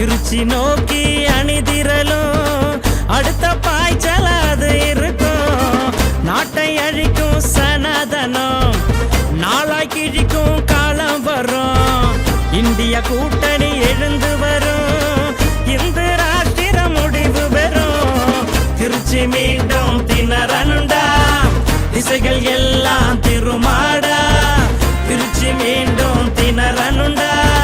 திருச்சி நோக்கி அணிதிரலும் அடுத்த பாய்ச்சல் அது இருக்கும். நாட்டை அழிக்கும் சனாதனம். நாளாய் கிழிக்கும் காலம் வரும். இந்திய கூட்டணி எழுந்து வரும். இந்து ராஷ்டிர முடிவு பெறும். திருச்சி மீண்டும் திணறனுண்டா திசைகள் எல்லாம் திருமாடா. திருச்சி மீண்டும் திணறனுண்டா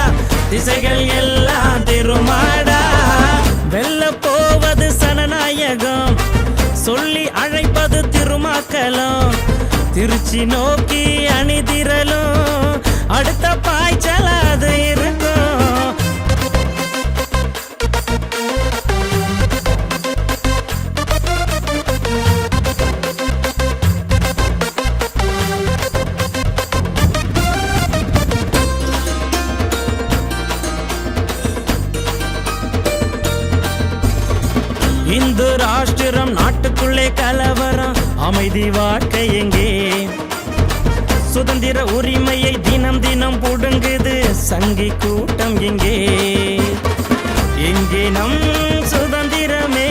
திருச்சி நோக்கி அணிதிரலும் அடுத்த பாய்ச்சல் அது இருக்கும். இந்து ராஷ்டிரம் நாட்டுக்குள்ளே கலவரம். அமைதி வாழ்க்கை எங்கே சுதந்திர உரிமையை தினம் தினம் புடுங்குது. சங்கி கூட்டம் எங்கே? எங்கே நம் சுதந்திரமே?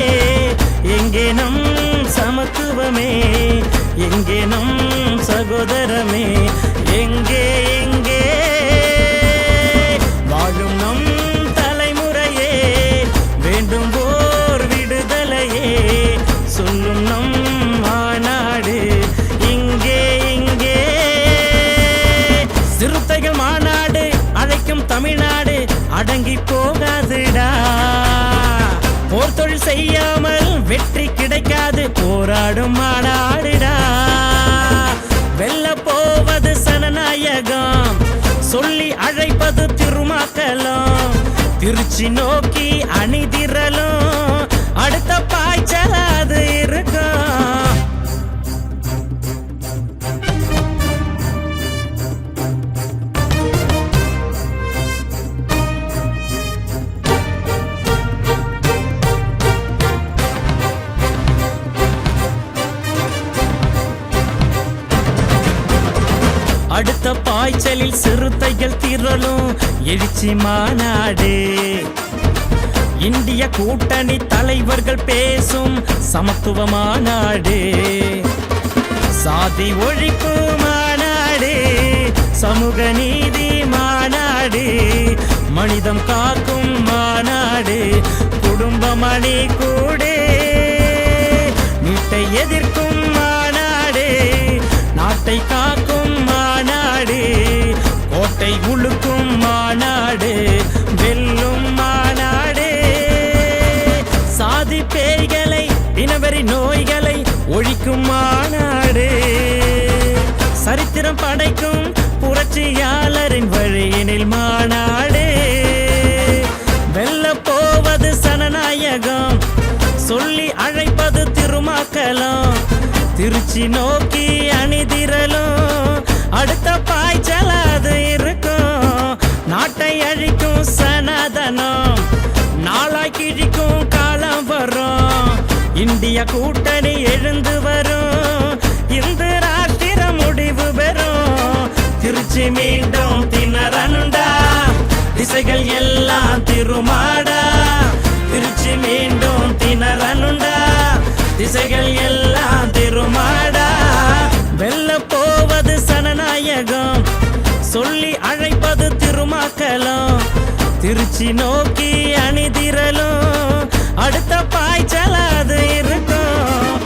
எங்கே நம் சமத்துவமே? எங்கே நம் சகோதரமே? அடங்கி போகாதுடா. போர் தொழில் செய்யாமல் வெற்றி கிடைக்காது போராடும் மாடாடுடா வெல்ல போவது சனநாயகம் சொல்லி அழைப்பது திருமாக்கலம். திருச்சி நோக்கி அணிதிரலும் அடுத்த பாய்ச்சலில் சிறுத்தைகள் திரளும் எழுச்சி மாநாடு. இந்திய கூட்டணி தலைவர்கள் பேசும் சமத்துவ மாநாடு. சாதி ஒழிப்பு மாநாடு சமூக நீதி மாநாடு மனிதம் காக்கும் மாநாடு குடும்பம் அணி கூடு நீட்டை எதிர்க்கும் மாநாடு நாட்டை காக்கும் நாட்டை உழுக்கும் மாநாடு வெல்லும் மாநாடு. சாதி பேய்களை இனவெறி நோய்களை ஒழிக்கும் மாநாடு. சரித்திரம் படைக்கும் புரட்சியாளரின் வழியினில் மாநாடு. வெல்ல போவது சனநாயகம் சொல்லி அழைப்பது திருமாக்கலாம். திருச்சி நோக்கி அணிதிரலும் அடுத்த பாய்ச்சலாது இரு அழிக்கும் சனாதனம். நாளா கிழிக்கும் காலம் வரும். இந்திய கூட்டணி எழுந்து வரும். இந்த ராஷ்டிர முடிவு பெறும். திருச்சி மீண்டும் திணறனுண்டா. திசைகள் எல்லாம் திருமாடா. திருச்சி மீண்டும் திணறனுண்டா. திசைகள் சொல்லி அழைப்பது திருமாக்கலம். திருச்சி நோக்கி அணிதிரலும் அடுத்த பாய்ச்சல் அது இருக்கும்.